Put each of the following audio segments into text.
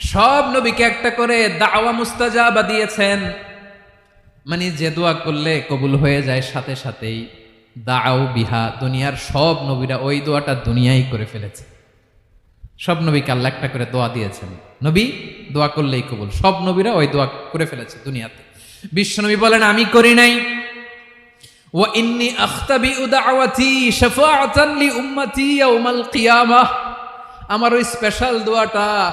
সব নবীকে একটা করে দাওয়া মুস্তাজাবা দিয়েছেন। মানে যে দোয়া করলে কবুল হয়ে যায় সাথে সাথেই। দাও বিহা, দুনিয়ার সব নবীরা ওই দোয়াটা দুনিয়াই করে ফেলেছে। সব নবীকে আল্লাহ একটা করে দোয়া দিয়েছেন। নবী, দোয়া করলেই কবুল। সব নবীরা ওই দোয়া করে ফেলেছে দুনিয়াতে। বিশ্বনবী বলেন, আমি করি নাই। ও ইন্নি আখতাবি উদাওয়াতি শাফাআতান লি উম্মতি ইয়াউমাল কিয়ামাহ আমার ওই স্পেশাল দোয়াটা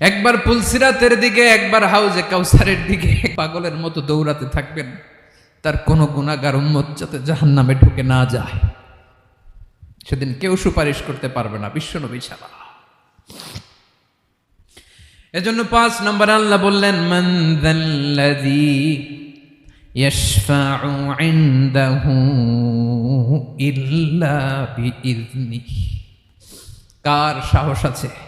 একবার পুলসিরাতের দিকে, একবার হাউজে কাউসারের দিকে। পাগলের মতো দৌড়াতে থাকবেন, তার কোনো গুণাগার উন্মত যাতে জাহান নামে ঢুকে না যায়। সেদিন কেউ সুপারিশ করতে পারবে না, বিশ্বনবী ছাড়া। এজন্য পাঁচ নম্বর আল্লাহ বললেন মন্দাল্লাযী কার সাহস আছে?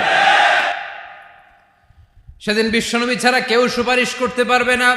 সেদিন বিশ্বনবী ছাড়া কেউ সুপারিশ করতে পারবে না।